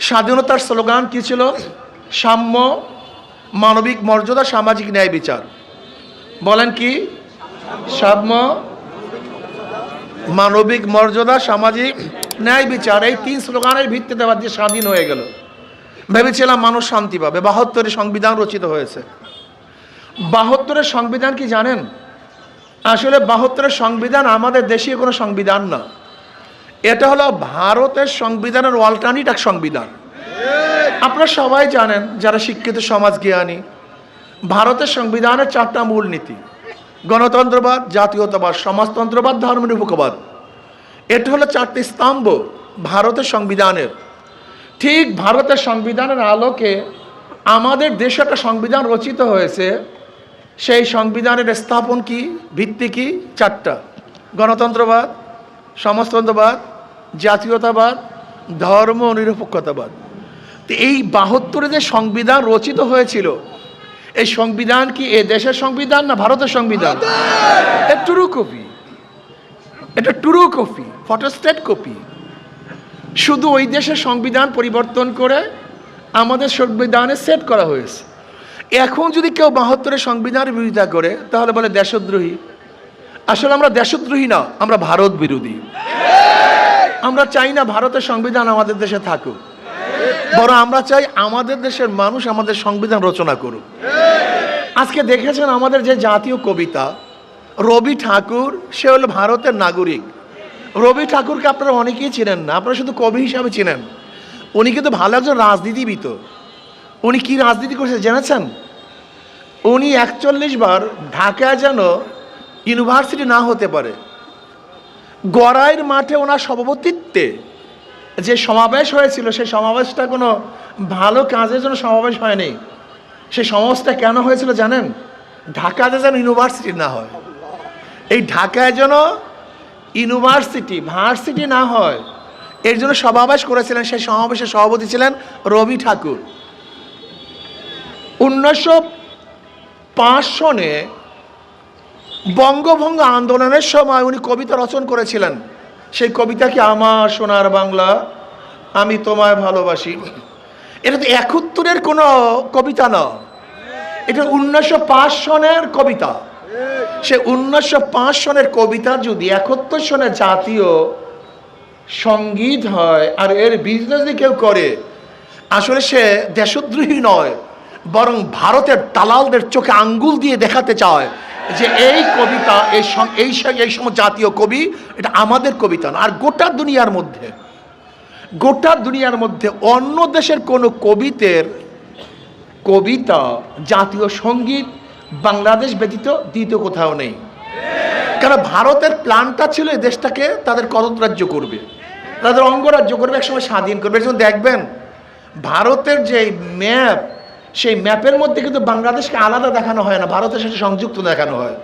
স্বাধীনতার স্লোগান কী ছিল? সাম্য, মানবিক মর্যাদা, সামাজিক ন্যায় বিচার। বলেন কি? সাম্য, মানবিক মর্যাদা, সামাজিক ন্যায় বিচার। এই তিন স্লোগানের ভিত্তিতে আবার যে স্বাধীন হয়ে গেল। ভেবেছিলাম মানুষ শান্তি পাবে। বাহাত্তরের সংবিধান রচিত হয়েছে। বাহাত্তরের সংবিধান কি জানেন? আসলে বাহাত্তরের সংবিধান আমাদের দেশীয় কোনো সংবিধান না। এটা হলো ভারতের সংবিধানের অল্টারনেট এক সংবিধান। আপনারা সবাই জানেন, যারা শিক্ষিত, সমাজ জ্ঞানী, ভারতের সংবিধানের চারটা মূল নীতি। গণতন্ত্রবাদ, জাতীয়তাবাদ, সমাজতন্ত্রবাদ, ধর্মনিরপেক্ষবাদ। এটা হলো চারটি স্তম্ভ ভারতের সংবিধানের। ঠিক ভারতের সংবিধানের আলোকে আমাদের দেশে একটা সংবিধান রচিত হয়েছে। সেই সংবিধানের স্থাপন কি, ভিত্তি কি, চারটা। গণতন্ত্রবাদ, সমাজতন্ত্রবাদ জাতীয়তাবাদ ধর্ম নিরপেক্ষতাবাদ। তো এই বাহাত্তরে যে সংবিধান রচিত হয়েছিল এই সংবিধান কি এ দেশের সংবিধান না ভারতের সংবিধান? এটা টুরু কপি। এটা টুরু কপি ফটোস্টেট কপি। শুধু ওই দেশের সংবিধান পরিবর্তন করে আমাদের সংবিধানে সেট করা হয়েছে। এখন যদি কেউ বাহাত্তরের সংবিধানের বিরোধিতা করে তাহলে বলে দেশদ্রোহী। আসলে আমরা দেশদ্রোহী না আমরা ভারত বিরোধী। আমরা চাই না ভারতের সংবিধান আমাদের দেশে থাকুক। বরং আমরা চাই আমাদের দেশের মানুষ আমাদের সংবিধান রচনা করুক। আজকে দেখেছেন আমাদের যে জাতীয় কবিতা, রবি ঠাকুর, সে হলো ভারতের নাগরিক। রবি ঠাকুরকে আপনারা অনেকেই চিনেন না, আপনারা শুধু কবি হিসাবে চিনেন। উনি কিন্তু ভালো একজন রাজনীতিবিদ। উনি কি রাজনীতি করছে জেনেছেন? উনি একচল্লিশ বার ঢাকায় যেন ইউনিভার্সিটি না হতে পারে। গড়াইয়ের মাঠে ওনার সভাপতিত্বে যে সমাবেশ হয়েছিল, সেই সমাবেশটা কোনো ভালো কাজের জন্য সমাবেশ হয়নি। সেই সমাবেশটা কেন হয়েছিল জানেন? ঢাকাতে যেন ইউনিভার্সিটি না হয়। এই ঢাকায় যেন ইউনিভার্সিটি, ভার্সিটি না হয়, এর জন্য সমাবেশ করেছিলেন, সেই সমাবেশের সভাপতি ছিলেন রবি ঠাকুর। উনিশশো পাঁচ সনে বঙ্গভঙ্গ আন্দোলনের সময় উনি কবিতা রচন করেছিলেন। সেই কবিতা কি আমার সোনার বাংলা? আমি তোমায় ভালোবাসি। এটা তো একাত্তরের কোনো কবিতা না। এটা উনিশশো পাঁচ সনের কবিতা। সে উনিশশো পাঁচ সনের কবিতা যদি একাত্তর সনের জাতীয় সংগীত হয় আর এর বিজনেস যদি কেউ করে, আসলে সে দেশদ্রোহী নয়, বরং ভারতের দালালদের চোখে আঙ্গুল দিয়ে দেখাতে চায়। যে এই কবিতা, এই এই এই সময় জাতীয় কবি, এটা আমাদের কবিতা না, আর গোটা দুনিয়ার মধ্যে, গোটা দুনিয়ার মধ্যে অন্য দেশের কোনো কবিতের কবিতা, জাতীয় সংগীত, বাংলাদেশ ব্যতীত দ্বিতীয় কোথাও নেই। কারণ ভারতের প্ল্যানটা ছিল এই দেশটাকে তাদের করতরাজ্য করবে, তাদের অঙ্গরাজ্য করবে, একসময় স্বাধীন করবে। যেমন দেখবেন, ভারতের যে ম্যাপ সেই ম্যাপের মধ্যে কিন্তু বাংলাদেশকে আলাদা দেখানো হয় না ভারতের সাথে সংযুক্ত দেখানো হয়।